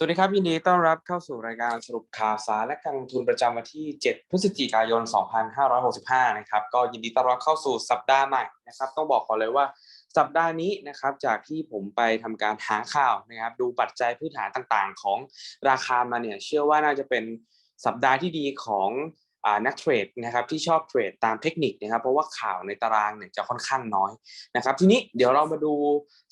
สวัสดีครับยินดีต้อนรับเข้าสู่รายการสรุปข่าวสารและการลงทุนประจำวันที่ 7 พฤศจิกายน 2565 นะครับก็ยินดีต้อนรับเข้าสู่สัปดาห์ใหม่นะครับต้องบอกก่อนเลยว่าสัปดาห์นี้นะครับจากที่ผมไปทำการหาข่าวนะครับดูปัจจัยพื้นฐานต่างๆ ของราคามาเนี่ยเชื่อว่าน่าจะเป็นสัปดาห์ที่ดีของ นักเทรดนะครับที่ชอบเทรดตามเทคนิคนะครับ เพราะว่าข่าวในตารางเนี่ยจะค่อนข้างน้อยนะครับ ทีนี้เดี๋ยวเรามาดู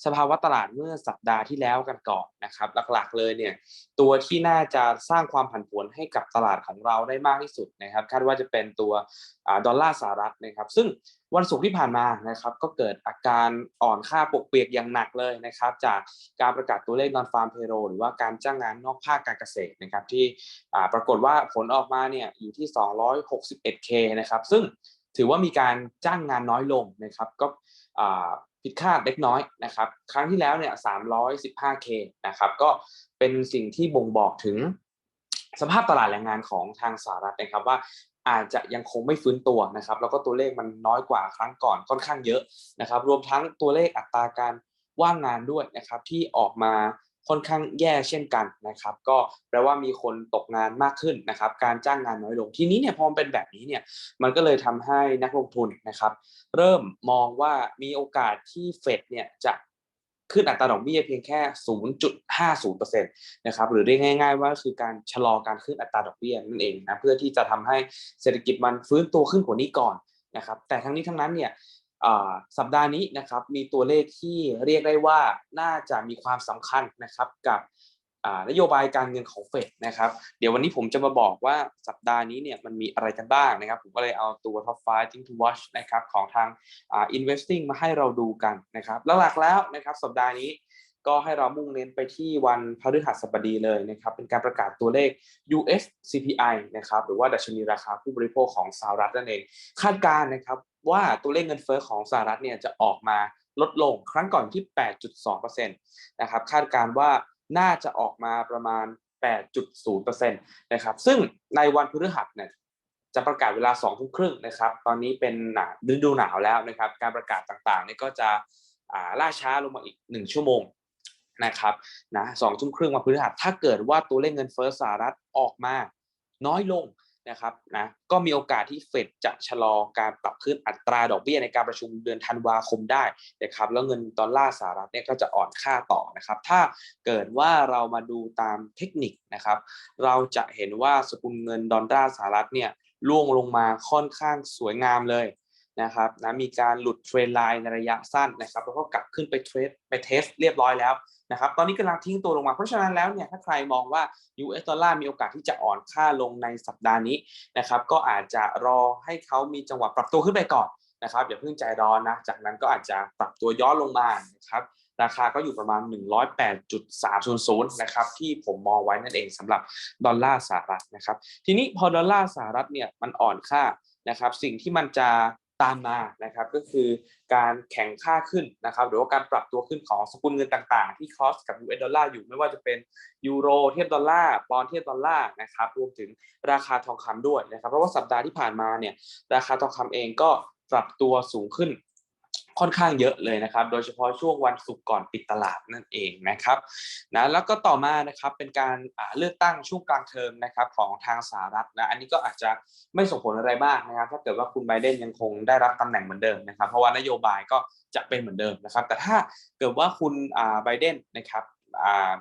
สภาวะตลาดเมื่อสัปดาห์ที่แล้วกันก่อนนะครับ หลักๆเลยเนี่ยตัวที่น่าจะสร้างความผันผวนให้กับตลาดของเราได้มากที่สุดนะครับคาดว่าจะเป็นตัวดอลลาร์สหรัฐนะครับ ซึ่ง วันศุกร์ที่ผ่านมานะครับก็เกิดอาการอ่อนค่าปกเปียกอย่างหนักเลยนะครับ จากการประกาศตัวเลขนอนฟาร์มเพโรหรือว่าการจ้างงานนอกภาคการเกษตรนะครับ ที่ปรากฏว่าผลออกมาเนี่ยอยู่ที่ 261k นะครับ ซึ่งถือว่ามีการจ้างงานน้อยลงนะครับก็ผิดคาดเล็กน้อยนะครับ ครั้งที่แล้วเนี่ย 315k นะครับ ก็เป็นสิ่งที่บ่งบอกถึงสภาพตลาดแรงงานของทางสหรัฐนะครับว่า อาจจะยังคงไม่ฟื้นตัวนะครับแล้วก็ตัวเลขมันน้อยกว่าครั้งก่อนค่อนข้างเยอะนะครับ รวมทั้งตัวเลขอัตราการว่างงานด้วยนะครับที่ออกมาค่อนข้างแย่เช่นกันนะครับ ก็แปลว่ามีคนตกงานมากขึ้นนะครับ การจ้างงานน้อยลงทีนี้เนี่ยพอมันเป็นแบบนี้เนี่ยมันก็เลยทำให้นักลงทุนนะครับ เริ่มมองว่ามีโอกาสที่เฟดเนี่ยจะ ขึ้นอัตราดอกเบี้ยเพียงแค่ 0.50%นะครับหรือเรียกง่าย ๆ ว่าคือการชะลอการขึ้นอัตราดอกเบี้ยนั่นเองนะเพื่อที่จะทำให้เศรษฐกิจมันฟื้นตัวขึ้นกว่านี้ก่อนนะครับแต่ทั้งนี้ทั้งนั้นเนี่ยสัปดาห์นี้นะครับมีตัวเลขที่เรียกได้ว่าน่าจะมีความสำคัญนะครับกับ นโยบายการเงินของเฟดนะครับ เดี๋ยววันนี้ผมจะมาบอกว่าสัปดาห์นี้เนี่ยมันมีอะไรกันบ้างนะครับ ผมก็เลยเอาตัว top 5 thing to watch นะครับของทาง investing มาให้เราดูกันนะครับแล้วหลักแล้วนะครับสัปดาห์นี้ก็ให้เรามุ่งเน้นไปที่วันพฤหัสบดีเลยนะครับ เป็นการประกาศตัวเลข US CPI นะครับ หรือว่าดัชนีราคาผู้บริโภคของสหรัฐนั่นเอง คาดการณ์นะครับว่าตัวเลขเงินเฟ้อของสหรัฐเนี่ยจะออกมาลดลงครั้งก่อนที่ 8.2%นะครับ คาดการณ์ว่า น่าจะออกมาประมาณ 8.0%นะครับซึ่งในวันพฤหัสเนี่ยจะประกาศเวลา2ทุ่มครึ่งนะครับ ตอนนี้เป็นหนาฤดูหนาวแล้วนะครับ การประกาศต่างๆนี่ก็จะล่าช้าลงมาอีก 1 ชั่วโมงนะครับนะสองทุ่มครึ่งวันพฤหัสถ้าเกิดว่าตัวเลขเงินเฟ้อสหรัฐออกมาน้อยลง นะครับนะก็มีโอกาสที่เฟดจะชะลอการปรับขึ้นอัตราดอกเบี้ยในการประชุมเดือนธันวาคมได้นะครับแล้วเงินดอลลาร์สหรัฐเนี่ยก็จะอ่อนค่าต่อนะครับถ้าเกิดว่าเรามาดูตามเทคนิคนะครับเราจะเห็นว่าสกุลเงินดอลลาร์สหรัฐเนี่ยล่วงลงมาค่อนข้างสวยงามเลยนะครับนะมีการหลุดเทรนไลน์ในระยะสั้นนะครับแล้วก็กลับขึ้นไปเทรดไปเทสเรียบร้อยแล้ว นะครับตอนนี้กำลังทิ้งตัวลงมา เพราะฉะนั้นแล้วเนี่ยถ้าใครมองว่า US ดอลลาร์มีโอกาสที่จะอ่อนค่าลงในสัปดาห์นี้นะครับก็อาจจะรอให้เขามีจังหวะปรับตัวขึ้นไปก่อนนะครับอย่าเพิ่งใจร้อนนะจากนั้นก็อาจจะปรับตัวย้อนลงมานะครับราคาก็อยู่ประมาณ 108.300 นะครับที่ผมมองไว้นั่นเองสำหรับดอลลาร์สหรัฐนะครับทีนี้พอดอลลาร์สหรัฐเนี่ยมันอ่อนค่านะครับสิ่งที่มันจะ ตามมานะครับก็คือการแข่งค่าขึ้นนะครับหรือว่าการปรับตัวขึ้นของสกุลเงินต่างๆ ที่คอสกับ US ดอลลาร์อยู่ไม่ว่าจะเป็นยูโรเทียบดอลลาร์ปอนเทียบดอลลาร์นะครับรวมถึงราคาทองคำด้วยนะครับเพราะว่าสัปดาห์ที่ผ่านมาเนี่ยราคาทองคำเองก็ปรับตัวสูงขึ้น ค่อนข้างเยอะเลยนะครับ โดยเฉพาะช่วงวันศุกร์ก่อนปิดตลาดนั่นเองนะครับนะแล้วก็ต่อมานะครับเป็นการเลือกตั้งช่วงกลางเทอมนะครับของทางสหรัฐนะอันนี้ก็อาจจะไม่ส่งผลอะไรมากนะครับถ้าเกิดว่าคุณไบเดนยังคงได้รับตำแหน่งเหมือนเดิมนะครับ เพราะว่านโยบายก็จะเป็นเหมือนเดิมนะครับ แต่ถ้าเกิดว่าคุณไบเดนนะครับ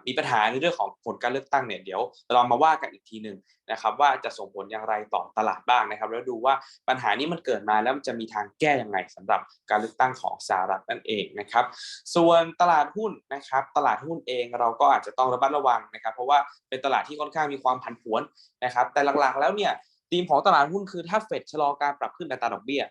มีปัญหาในเรื่องของผลการเลือกตั้งเนี่ยเดี๋ยวเรามาว่ากันอีกทีหนึ่งนะครับว่าจะส่งผลอย่างไรต่อตลาดบ้างนะครับ แล้วดูว่าปัญหานี้มันเกิดมาแล้วมันจะมีทางแก้อย่างไรสำหรับการเลือกตั้งของสหรัฐนั่นเองนะครับ ส่วนตลาดหุ้นนะครับ ตลาดหุ้นเองเราก็อาจจะต้องระมัดระวังนะครับ เพราะว่าเป็นตลาดที่ค่อนข้างมีความผันผวนนะครับ แต่หลักๆแล้วเนี่ยธีมของตลาดหุ้นคือถ้าเฟดชะลอการปรับขึ้นอัตราดอกเบี้ย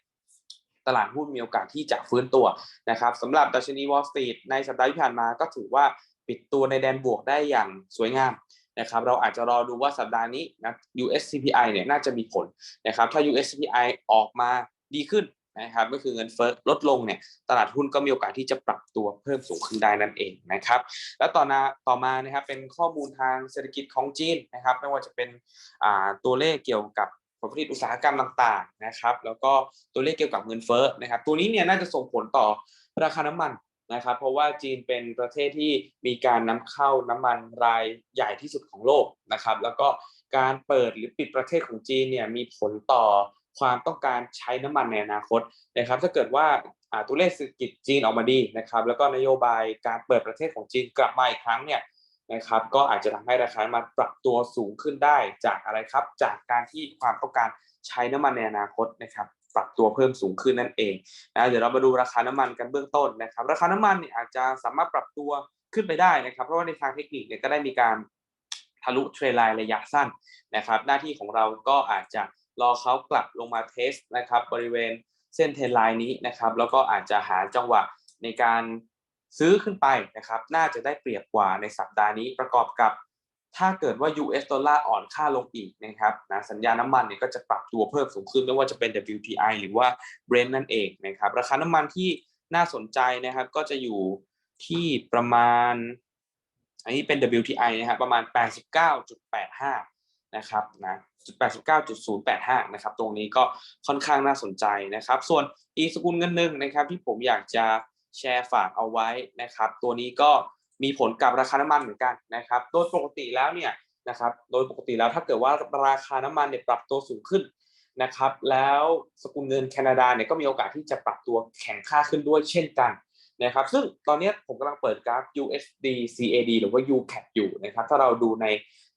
ตลาดหุ้นมีโอกาสที่จะฟื้นตัวนะครับสำหรับดัชนีวอลสตรีทในสัปดาห์ที่ผ่านมาก็ถือว่า ปิดตัวในแดนบวกได้อย่างสวยงามนะครับเราอาจจะรอดูว่าสัปดาห์นี้นะ US CPI เนี่ยน่าจะมีผลนะครับถ้า US CPI ออกมาดีขึ้นนะครับก็คือเงินเฟ้อลดลงเนี่ยตลาดหุ้นก็มีโอกาสที่จะปรับตัวเพิ่มสูงขึ้นได้นั่นเองนะครับ แล้วต่อมาต่อมานะครับเป็นข้อมูลทางเศรษฐกิจของจีนนะครับไม่ว่าจะเป็นตัวเลขเกี่ยวกับผลผลิตอุตสาหกรรมต่างๆนะครับแล้วก็ตัวเลขเกี่ยวกับเงินเฟ้อนะครับตัวนี้เนี่ยน่าจะส่งผลต่อราคาน้ำมัน นะครับ เพราะว่าจีนเป็นประเทศที่มีการนำเข้าน้ำมันรายใหญ่ที่สุดของโลกนะครับ แล้วก็การเปิดหรือปิดประเทศของจีนเนี่ยมีผลต่อความต้องการใช้น้ำมันในอนาคตนะครับ ถ้าเกิดว่าตัวเลขเศรษฐกิจจีนออกมาดีนะครับ แล้วก็นโยบายการเปิดประเทศของจีนกลับมาอีกครั้งเนี่ยนะครับ ก็อาจจะทำให้ราคาน้ำมันปรับตัวสูงขึ้นได้จากอะไรครับ จากการที่ความต้องการใช้น้ำมันในอนาคตนะครับ ปรับตัวเพิ่มสูงขึ้นนั่นเองนะเดี๋ยวเรามาดูราคาน้ำมันกันเบื้องต้นนะครับ ราคาน้ำมันเนี่ยอาจจะสามารถปรับตัวขึ้นไปได้นะครับ เพราะว่าในทางเทคนิคเนี่ยก็ได้มีการทะลุเทรนไลน์ระยะสั้นนะครับ หน้าที่ของเราก็อาจจะรอเขากลับลงมาเทสนะครับ บริเวณเส้นเทรนไลน์นี้นะครับ แล้วก็อาจจะหาจังหวะในการซื้อขึ้นไปนะครับ น่าจะได้เปรียบกว่าในสัปดาห์นี้ประกอบกับ ถ้าเกิดว่า US ดอลลาร์อ่อนค่าลงอีกนะครับนะสัญญาน้ำมันเนี่ยก็จะปรับตัวเพิ่มสูงขึ้นไม่ว่าจะเป็น WTI หรือว่า Brent นั่นเองนะครับราคาน้ำมันที่น่าสนใจนะครับก็จะอยู่ที่ประมาณ อันนี้เป็น WTI นะครับประมาณ 89.85 นะครับนะ89.085 นะครับตรงนี้ก็ค่อนข้างน่าสนใจนะครับ ส่วนอีกสกุลเงินหนึ่งนะครับที่ผมอยากจะแชร์ฝากเอาไว้นะครับ ตัวนี้ก็ มีผลกับราคาน้ำมันเหมือนกันนะครับ โดยปกติแล้วเนี่ยนะครับ โดยปกติแล้วถ้าเกิดว่าราคาน้ำมันเนี่ยปรับตัวสูงขึ้นนะครับ แล้วสกุลเงินแคนาดาเนี่ยก็มีโอกาสที่จะปรับตัวแข็งค่าขึ้นด้วยเช่นกันนะครับ ซึ่งตอนนี้ผมกำลังเปิดกราฟ USD CAD หรือว่า UCAD อยู่นะครับ ถ้าเราดูใน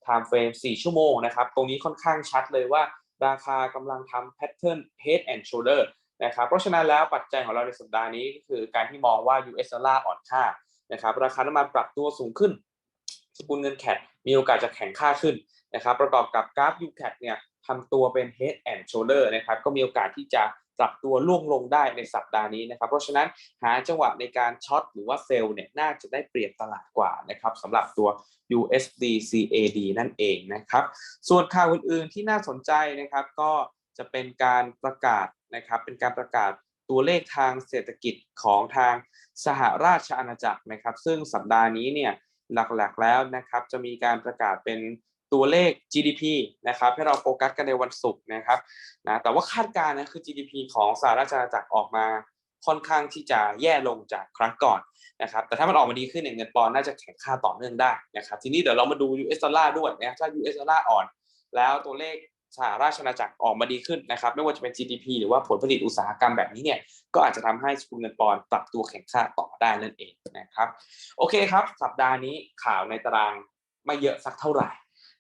time frame 4 ชั่วโมงนะครับ ตรงนี้ค่อนข้างชัดเลยว่าราคากำลังทำ pattern head and shoulder นะครับ เพราะฉะนั้นแล้วปัจจัยของเราในสัปดาห์นี้ก็คือการที่มองว่า US ดอลลาร์อ่อนค่า นะครับราคาน้ำมันปรับตัวสูงขึ้น สกุลเงินแคดมีโอกาสจะแข็งค่าขึ้นนะครับ ประกอบกับกราฟ UCAD เนี่ยทำตัวเป็น head and shoulder นะครับก็มีโอกาสที่จะปรับตัวล่วงลงได้ในสัปดาห์นี้นะครับ เพราะฉะนั้นหาจังหวะในการช็อตหรือว่าเซลล์เนี่ยน่าจะได้เปรียบตลาดกว่านะครับสำหรับตัว USD CAD นั่นเองนะครับ ส่วนข่าวอื่นๆที่น่าสนใจนะครับก็จะเป็นการประกาศนะครับเป็นการประกาศ ตัวเลขทางเศรษฐกิจของทางสหราชอาณาจักรนะครับ ซึ่งสัปดาห์นี้เนี่ยหลักๆแล้วนะครับ จะมีการประกาศเป็นตัวเลข GDP นะครับ ให้เราโฟกัสกันในวันศุกร์นะครับนะแต่ว่าคาดการณ์นะคือ GDP ของสหราชอาณาจักรออกมาค่อนข้างที่จะแย่ลงจากครั้งก่อนนะครับ แต่ถ้ามันออกมาดีขึ้นเนี่ยเงินปอนด์น่าจะแข็งค่าต่อเนื่องได้นะครับ ทีนี้เดี๋ยวเรามาดู US ดอลลาร์ด้วยนะถ้า US ดอลลาร์อ่อน แล้วตัวเลข สหราชอาณาจักรออกมาดีขึ้นนะครับ ไม่ว่าจะเป็น GDP หรือว่าผลผลิตอุตสาหกรรมแบบนี้เนี่ยก็อาจจะทำให้สกุลเงินปอนด์ปรับตัวแข็งค่าต่อได้นั่นเองนะครับ โอเคครับ สัปดาห์นี้ข่าวในตารางไม่เยอะสักเท่าไหร่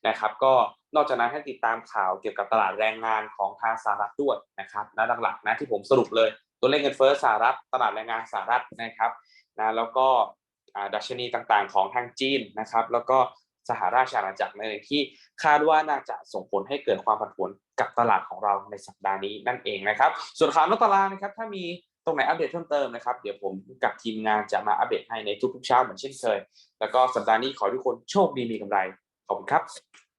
นะครับ ก็นอกจากนั้นให้ติดตามข่าวเกี่ยวกับตลาดแรงงานของทางสหรัฐด้วยนะครับและหลักๆนะที่ผมสรุปเลยตัวเลขเงินเฟ้อสหรัฐตลาดแรงงานสหรัฐนะครับนะแล้วก็ดัชนีต่างๆของทางจีนนะครับ แล้วก็ สหราชอาณาจักรในที่คาดว่าน่าจะส่งผลให้เกิดความผันผวนกับตลาดของเราในสัปดาห์นี้นั่นเองนะครับ ส่วนข่าวนอกตลาดนะครับ ถ้ามีตรงไหนอัปเดตเพิ่มเติมนะครับ เดี๋ยวผมกับทีมงานจะมาอัปเดตให้ในทุกๆเช้าเหมือนเช่นเคย แล้วก็สัปดาห์นี้ขอทุกคนโชคดีมีกำไร ขอบคุณครับ